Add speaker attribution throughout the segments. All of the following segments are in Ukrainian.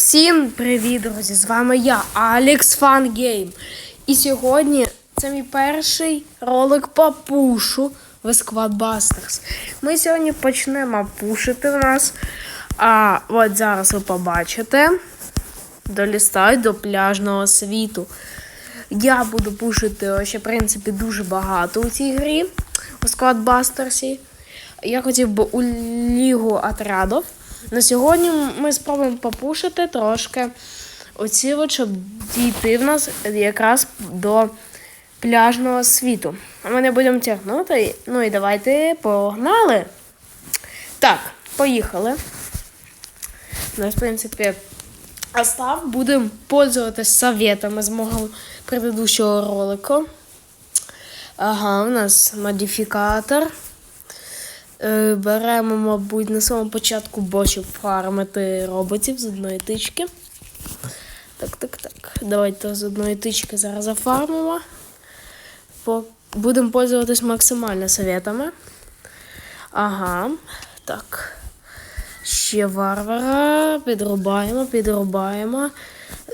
Speaker 1: Всім привіт, друзі! З вами я, Алекс Фан Гейм. І сьогодні це мій перший ролик по пушу в Squad Busters. Ми сьогодні почнемо пушити в нас. А от зараз ви побачите. Долістають до пляжного світу. Я буду пушити ще, в принципі, дуже багато у цій грі у Squad Busters. Я хотів би у лігу отрядів. На сьогодні ми спробуємо попушити трошки оці, щоб дійти в нас якраз до пляжного світу. Ми не будемо тягнути. Ну і давайте погнали. Так, поїхали. У нас, в принципі, Остав будемо пользуватись советами з мого предыдущого ролику. Ага, у нас модифікатор. Е, Беремо, мабуть, на самому початку бочок фармити роботів з одної тички. Так, так, так. Давайте з одної тички зараз зафармимо. Будемо пользуватись максимально советами. Ага, так. Ще варвара. Підрубаємо, підрубаємо.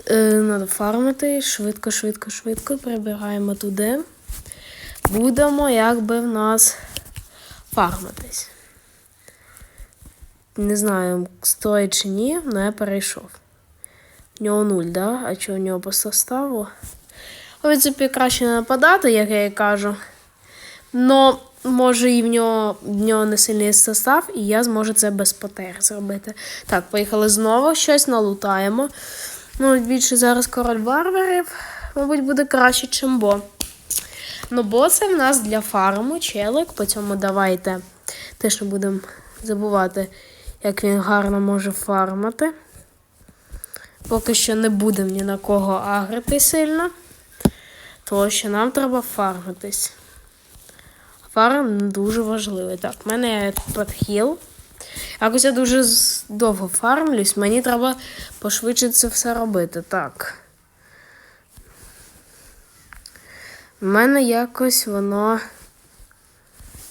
Speaker 1: Е, Надо фармити. Швидко, швидко, швидко. Прибираємо туди. Будемо, якби в нас фармитись. Не знаю, стоїть чи ні, але я перейшов. У нього нуль, да? А що у нього по составу? В принципі, краще не нападати, як я і кажу. Но може і в нього, в нього не сильний состав, і я зможу це без потер зробити. Так, поїхали знову, щось налутаємо. Ну, більше зараз король варварів, мабуть, буде краще, чим бо. Ну, бо це в нас для фарму челик, по цьому давайте теж не будемо забувати, як він гарно може фармити. Поки що не будемо ні на кого агрити сильно, тому що нам треба фармитись. Фарм дуже важливий. Так, в мене подхіл. Якось я дуже довго фармлюсь, мені треба пошвидше це все робити. Так. У мене якось воно.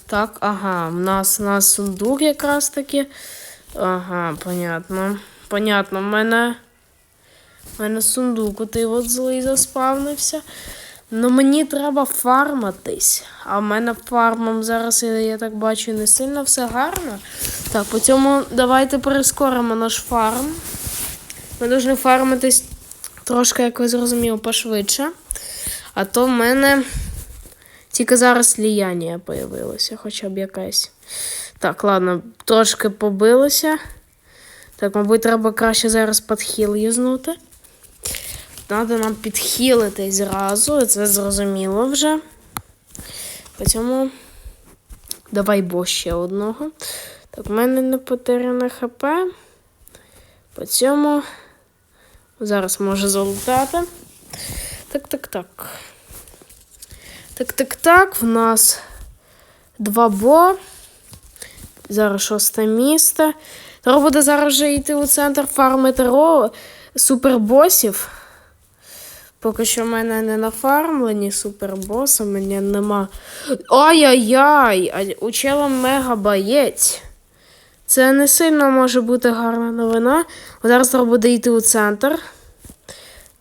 Speaker 1: Так, ага, в нас, у нас сундук якраз таки. Ага, понятно. Понятно, в мене. В мене сундук отий от злий заспавнився. Ну мені треба фарматись. А в мене фармом зараз, я, так бачу, не сильно все гарно. Так, по цьому давайте прискоримо наш фарм. Ми повинні фармитись трошки, як ви зрозуміли, пошвидше. А то в мене тільки зараз сліяння появилося, хоча б якась. Так, ладно, трошки побилося. Так, мабуть, треба краще зараз підхіл юзнути. Треба нам підхилити зразу, це зрозуміло вже. По цьому давай бо ще одного. Так, в мене не потеряне ХП. По цьому зараз може залутати. Так, так, так. Так, так, так. В нас два бо. Зараз шосте місце. Треба буде зараз вже йти у центр фармити ро супербосів. Поки що в мене не нафармлені супербоси, мене нема. Ай-яй-яй! У чела мега боєць. Це не сильно може бути гарна новина. Зараз треба буде йти у центр.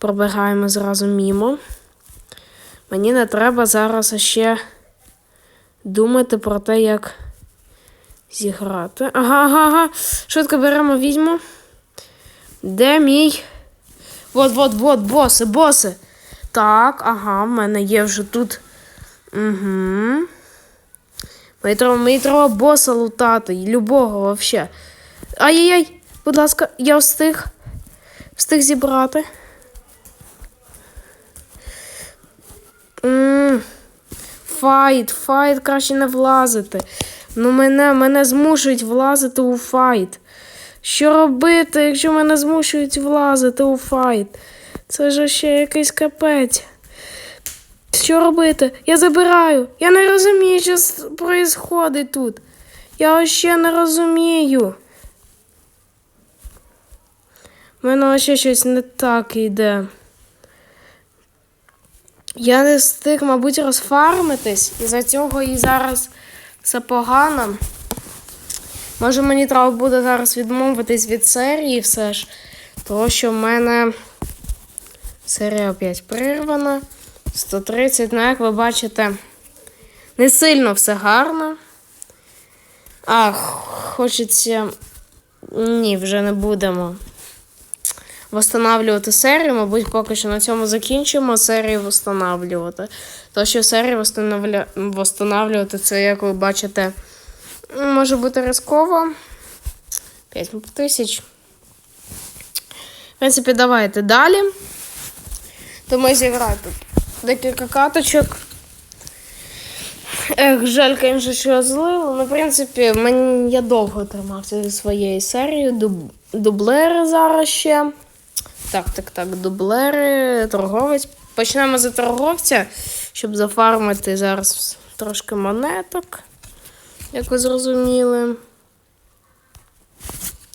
Speaker 1: Пробігаємо зразу мімо. Мені не треба зараз ще думати про те, як зіграти. Ага, ага, ага. Швидко беремо, візьму. Де мій? Вот, боси, боси. Так, ага, в мене є вже тут. Угу. Мені треба, мені треба боса лутати. Любого вообще. Ай-яй-яй, будь ласка, я встиг. Встиг зібрати. Файт, файт, краще не влазити. Ну мене, мене змушують влазити у файт. Що робити, якщо мене змушують влазити у файт? Це ж ще якийсь капець. Що робити? Я забираю. Я не розумію, що відбувається тут. Я ще не розумію. У мене ще щось не так йде. Я не встиг, мабуть, розфармитись, і за цього і зараз все погано. Може, мені треба буде зараз відмовитись від серії все ж. Тому що в мене серія опять прирвана. 130, ну як ви бачите, не сильно все гарно. А, хочеться. Ні, вже не будемо восстанавлювати серію. Мабуть, поки що на цьому закінчимо серію восстанавлювати. То, що серію восстанавля... восстанавлювати, це, як ви бачите, може бути ризково. 5 тисяч. В принципі, давайте далі. То ми зіграємо тут декілька каточок. Ех, жаль, звісно, що злив. Ну, в принципі, мені, я довго тримався зі своєю серією. Дуб, дублери зараз ще. Так, так, так, дублери, торговець. Почнемо з торговця, щоб зафармити зараз трошки монеток, як ви зрозуміли.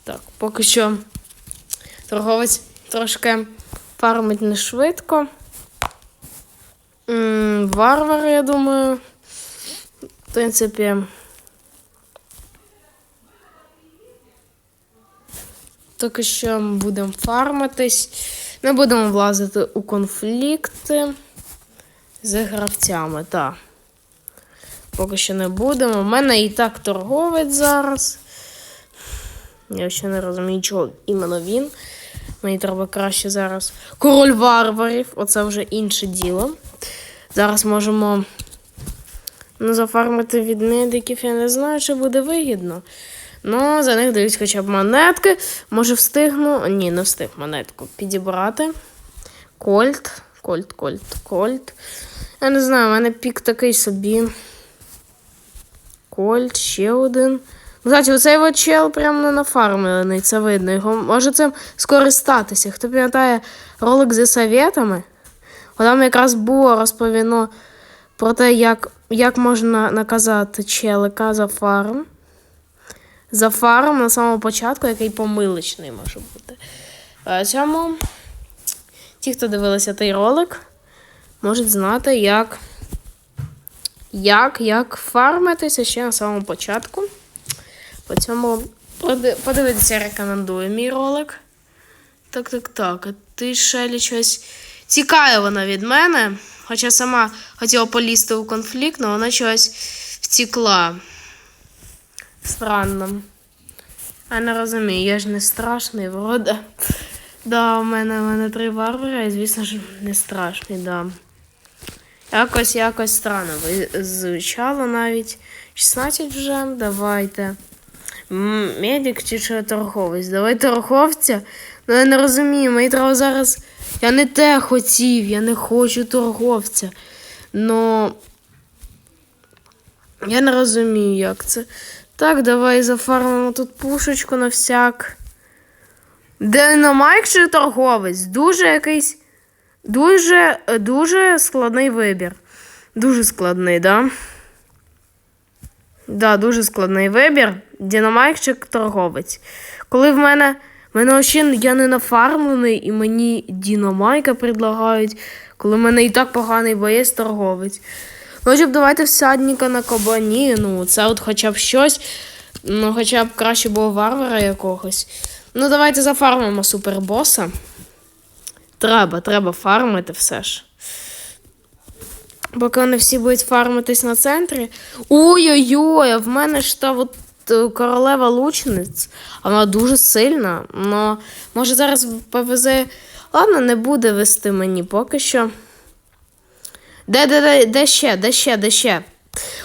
Speaker 1: Так, поки що торговець трошки фармить не швидко. М, Варвар, я думаю. В принципі. Поки що ми будемо фармитись. Не будемо влазити у конфлікти з гравцями, так. Поки що не будемо. У мене і так торговець зараз. Я ще не розумію, чого іменно він. Мені треба краще зараз. Король варварів, оце вже інше діло. Зараз можемо ну, зафармити від медиків, я не знаю, чи буде вигідно. Ну, за них дають хоча б монетки. Може встигну. Ні, не встиг монетку підібрати. Кольт. Кольт, кольт, кольт. Я не знаю, у мене пік такий собі. Кольт, ще один. Кстати, оцей от чел прям не нафармлений, це видно. Його може цим скористатися. Хто пам'ятає ролик зі советами? Там якраз було розповіно про те, як, як можна наказати челика за фарм. За фарм на самому початку, який помилочний може бути. Цьому ті, хто дивилися той ролик, можуть знати, як, як, як фармитися ще на самому початку. По цьому подивитися рекомендую мій ролик. Так, так, так. А ти Шелі щось тікає вона від мене. Хоча сама хотіла полізти у конфлікт, але вона щось втікла. Странно. Я не розумію, я ж не страшний, вроде. Да, у мене, у мене три варвари, і звісно ж не страшний, да. Якось, якось странно звучало навіть. 16 вже, давайте. Медик чи що торговець? Давай торговця. Ну я не розумію, мені треба зараз. Я не те хотів, я не хочу торговця. Но я не розумію, як це. Так, давай зафармимо тут пушечку на всяк. Динамайк чи торговець? Дуже якийсь. Дуже, дуже складний вибір. Дуже складний, да? Да, дуже складний вибір. Динамайк чи торговець. Коли в мене. В мене ще я не нафармлений, і мені Дінамайка предлагають, коли в мене і так поганий боєць торговець. Ну, щоб давайте всадника на кабані. Ну, це от хоча б щось. Ну, хоча б краще було варвара якогось. Ну, давайте зафармимо супербоса. Треба, треба фармити все ж. Поки вони всі будуть фармитись на центрі. Ой-ой-ой, а в мене ж та от е, королева лучниць. Вона дуже сильна. Но може зараз повезе. Ладно, не буде вести мені поки що. Де, де, де, де ще, де ще, де ще?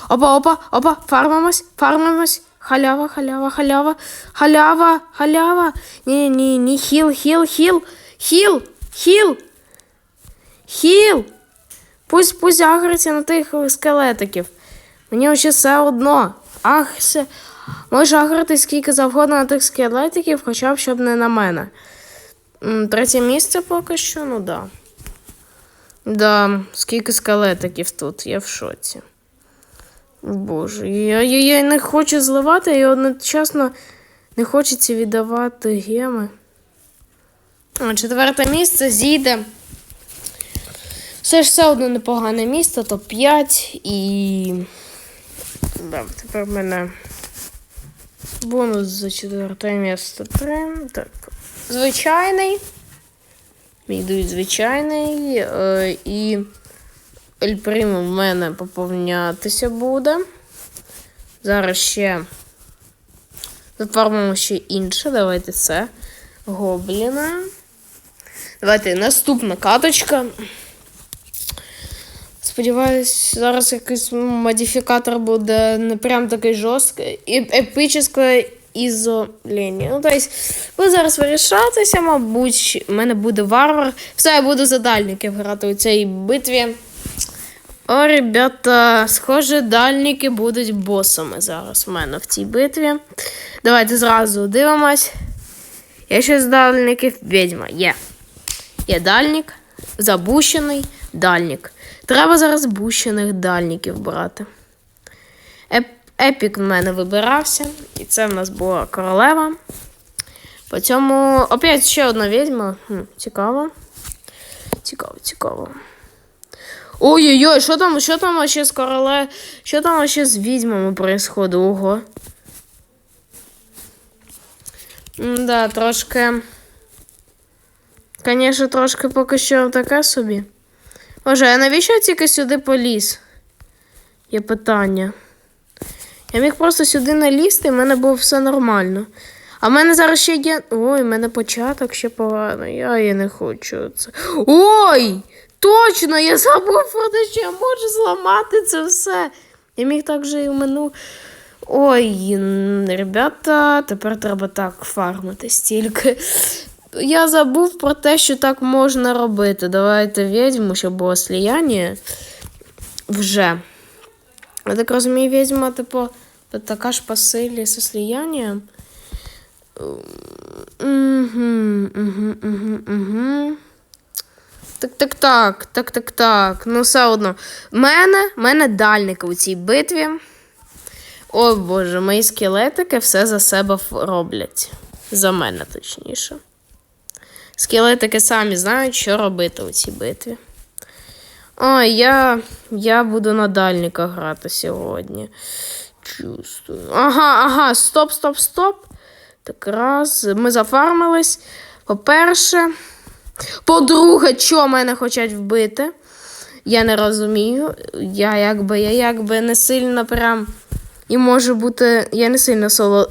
Speaker 1: Опа, опа, опа, фармимось, фармимось. Халява, халява, халява, халява, халява. Ні, ні, ні, хіл, хіл, хіл, хіл, хіл, хіл. Пусть, пусть агриться на тих скелетиків. Мені ще все одно. Ах, все. Може агрити скільки завгодно на тих скелетиків, хоча б щоб не на мене. Третє місце поки що, ну да. Да, скільки скелетиків тут, я в шоці. Боже, я, я, я не хочу зливати, і одночасно не хочеться віддавати геми. Четверте місце зійде. Все ж все одно непогане місце, топ-5 і. Да, тепер в мене Бонус за четверте місце 3. Так. Звичайний. Мій дують звичайний. Е, і Ельприм в мене поповнятися буде. Зараз ще зафармимо ще інше. Давайте це. Гобліна. Давайте наступна каточка. Сподіваюсь, зараз якийсь модифікатор буде не прям такий жорсткий. І епічне ізолення. Ну, тобто, буде зараз вирішатися, мабуть, в мене буде варвар. Все, я буду за дальників грати у цій битві. О, ребята, схоже, дальники будуть босами зараз в мене в цій битві. Давайте зразу дивимось. Я ще з дальників відьма. Є. Є дальник, забущений дальник. Треба зараз бущених дальників брати. Еп- Епік в мене вибирався, і це в нас була королева. По цьому опять ще одна відьма. Хм, цікаво. Цікаво, цікаво. Ой-ой-ой, що там, що там ще з короле... Що там ще з відьмами происходить? Ого. Да, трошки. Звісно, трошки поки що таке собі. Боже, а навіщо я тільки сюди поліз? Є питання. Я міг просто сюди налізти, і в мене було все нормально. А в мене зараз ще є. Ой, в мене початок ще погано. Я, я не хочу це. Ой! Точно! Я забув про те, що я можу зламати це все. Я міг так же і в мину. Ой, ребята, тепер треба так фармити стільки. Я забув про те, що так можна робити. Давайте відьму, щоб було сліяння. Вже. Я так розумію, відьма, типу, така ж по силі угу. Так, так, так, так, так, так. Ну, все одно. Мене, мене дальники у цій битві. О Боже, мої скелетики все за себе роблять. За мене, точніше. Скелетики самі знають, що робити у цій битві. Ой, я, я буду на дальниках грати сьогодні. Чувствую. Ага, ага, стоп, стоп, стоп. Так раз. Ми зафармились. По-перше. По-друге, що мене хочуть вбити? Я не розумію. Я якби, я якби не сильно прям. І може бути. Я не сильно соло.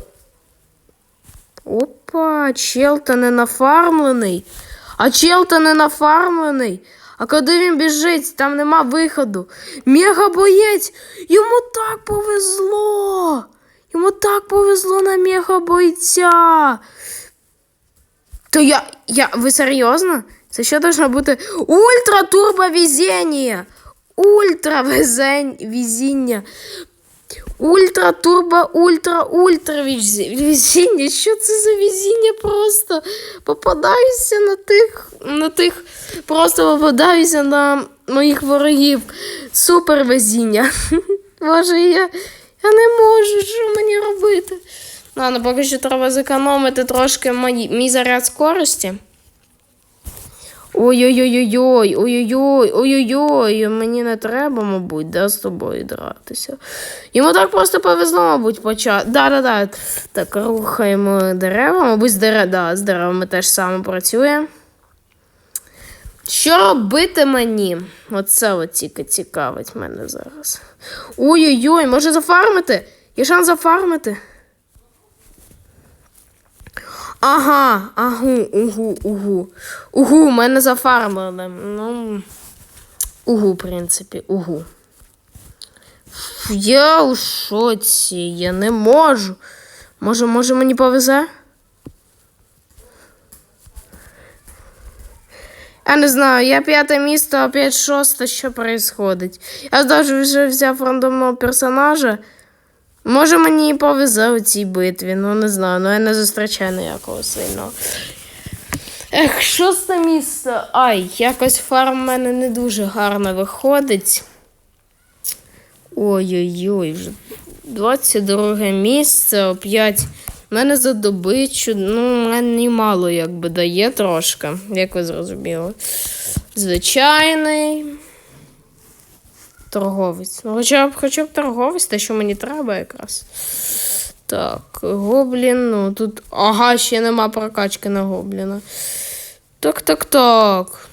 Speaker 1: Опа, чел-то не нафармлений. А чел-то не нафармлений. А куди він біжить? Там нема виходу. Мегабоєць! Йому так повезло! Йому так повезло на мегабойця! То я. я. Ви серйозно? Це що должно бути? Ультра турбо везіння! Ультра везіння. Ультра, турбо, ультра, ультра везіння. Що це за везіння просто? Попадаюся на тих, на тих, просто попадаюся на моїх ворогів. Супер везіння. Боже, я, я не можу, що мені робити? Ладно, поки що треба зекономити трошки мої, мій заряд скорості. Ой-ой-ой-ой, ой-ой-ой, ой-ой-ой, мені не треба, мабуть, да, з тобою дратися. Йому так просто повезло, мабуть, почати. Да-да-да. Так, рухаємо дерева. Мабуть, з, дерев... да, з деревами теж саме працює. Що робити мені? Оце тільки цікавить мене зараз. Ой-ой-ой, може зафармити? Є шанс зафармити? Ага, агу, угу, угу. Угу, мене зафармили. Ну. Угу, в принципі, угу. Я у шоці, я не можу. Може, може мені повезе? Я не знаю, я п'яте місто, а п'ять шосте, що происходить? Я даже вже взяв рандомного персонажа. Може, мені і повезе у цій битві, ну не знаю, ну я не зустрічаю ніякого сильного. Ех, шосте місце. Ай, якось фарм в мене не дуже гарно виходить. Ой-ой-ой, вже 22 місце, оп'ять. У мене за добичу, ну, мені мало якби дає трошки, як ви зрозуміли. Звичайний. Торговець. Ну, хоча б, хоча б торговець, те, що мені треба якраз. Так, гоблін, ну тут. Ага, ще нема прокачки на гобліна. Так, так, так.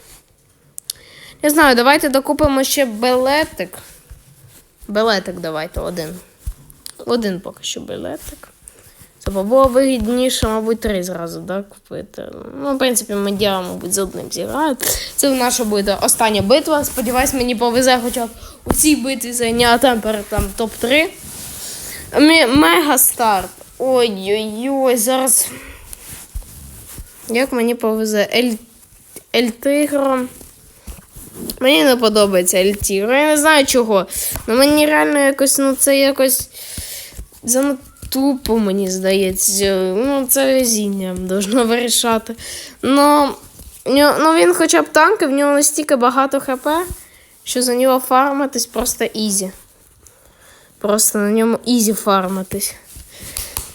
Speaker 1: Не знаю, давайте докупимо ще билетик. Белетик давайте один. Один поки що білетик. Це було вигідніше, мабуть, три зразу да, купити. Ну, в принципі, медіа, мабуть, з одним зіграють. Це наша буде остання битва. Сподіваюсь, мені повезе хоча б у цій битві зайняти перед там топ-3. Мі- Мега старт. Ой-ой-ой, зараз. Як мені повезе? Ель... Ельтигро. Мені не подобається Ельтігро. Я не знаю чого. Ну мені реально якось, ну це якось. Занадто тупо, мені здається. Ну, це везіння должно вирішати. Нього- ну він хоча б танки, в нього настільки багато хп, що за нього фармитись просто ізі. Просто на ньому ізі фармитись.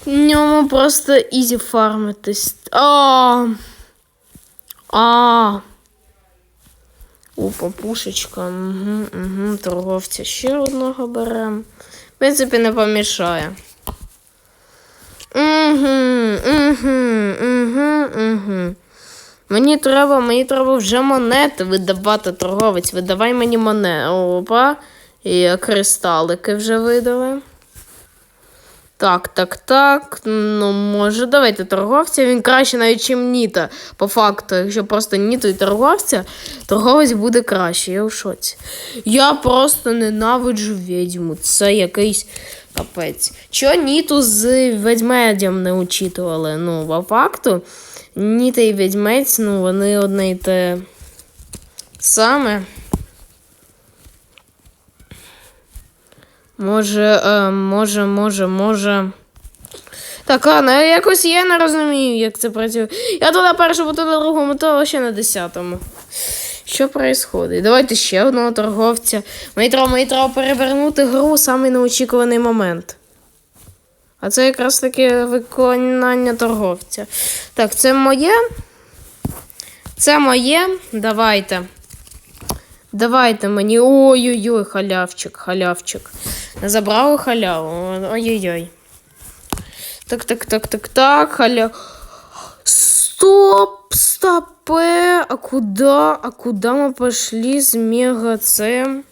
Speaker 1: В ньому просто ізі фармитись. А. А. Опа, пушечка. Угу, угу. Торговця ще одного беремо. В принципі, не помішає. Угу, угу, угу. Мені треба, мені треба вже монети видавати, торговець. Видавай мені монети. Опа. І кристалики вже видали. Так, так, так. Ну, може, давайте торговця. Він краще навіть, чим Ніта. По факту, якщо просто Ніту і торговця, торговець буде краще. Я в шоці. Я просто ненавиджу відьму. Це якийсь капець. Чого Ніту з ведмедем не учитували? Ну, по факту, Ніта і ведьмець, ну, вони одне й те саме. Може, е, може, може, може. Так, ладно, я якось я не розумію, як це працює. Я то на першому, то на другому, то ще на десятому. Що відбувається? Давайте ще одного торговця. Мені треба, перевернути гру самий неочікуваний момент. А це якраз таки виконання торговця. Так, це моє. Це моє. Давайте. Давайте мені. Ой-ой-ой, халявчик, халявчик. Забрали халяву. Ой-ой-ой. Так, так, так, так, так, халяв. Стоп, стопе. А куда? А куда ми пішли з мега цим?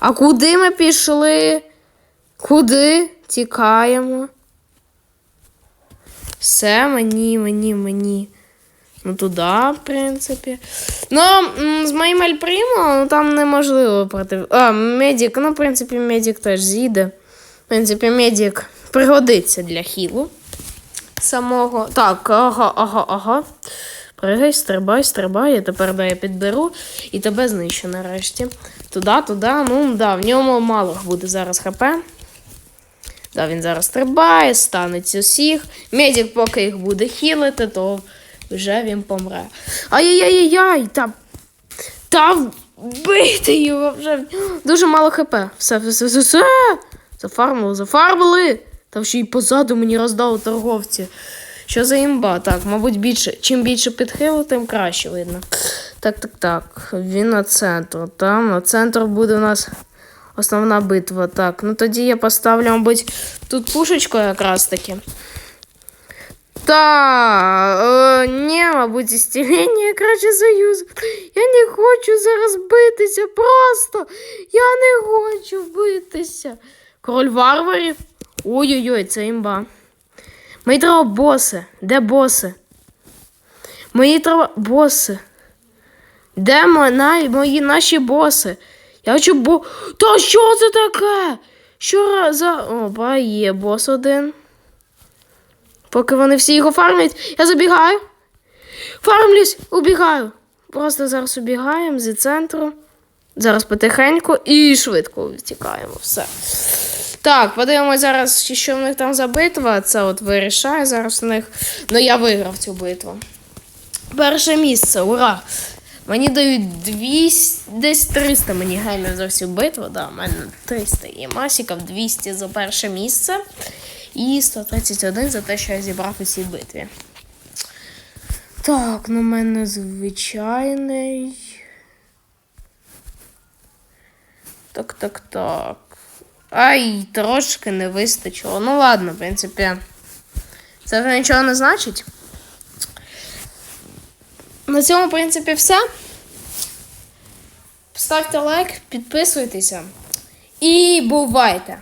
Speaker 1: А куди ми пішли? Куди? Тікаємо. Все, мені, мені, мені. Ну, туди, в принципі. Ну, з моїм Альпримо ну, там неможливо проти. А, медик, ну, в принципі, медик теж з'їде. В принципі, медик пригодиться для хілу самого. Так, ага, ага, ага. Пригай, стрибай, стрибай. Я тепер да, я підберу і тебе знищу нарешті. Туди, туди. Ну, да, в ньому мало буде зараз хп. Да, він зараз стрибає, станеться усіх. Медик, поки їх буде хілити, то вже він помре. Ай-яй-яй-яй! Та, та вбити його вже. Дуже мало хп. Все, все, все, все. Зафармили, зафармили. Там ще й позаду мені роздали торговці. Що за імба? Так, мабуть, більше. Чим більше підхилу, тим краще видно. Так, так, так. Він на центру. Там на центр буде у нас основна битва. Так, ну тоді я поставлю, мабуть, тут пушечку якраз таки. Та, е, ні, мабуть, істілення краще союз. Я не хочу зараз битися. Просто я не хочу битися. Король варварів. Ой-ой-ой, це імба. Мені треба боси. Де боси? Мені треба боси. Де мо- на- мої наші боси? Я хочу бо. Та що це таке? Що за. Опа, є бос один. Поки вони всі його фармлять, я забігаю. Фармлюсь, убігаю. Просто зараз убігаємо зі центру. Зараз потихеньку і швидко втікаємо. Все. Так, подивимось зараз, що в них там за битва. Це от вирішає зараз у них. Ну, я виграв цю битву. Перше місце, ура! Мені дають 200, десь 300 мені гемів за всю битву. Да, у мене 300 і масіків, 200 за перше місце. І 131 за те, що я зібрав у цій битві. Так, ну в мене звичайний. Так, так, так. Ай, трошки не вистачило. Ну ладно, в принципі. Це вже нічого не значить. На цьому, в принципі, все. Ставте лайк, підписуйтеся. І бувайте!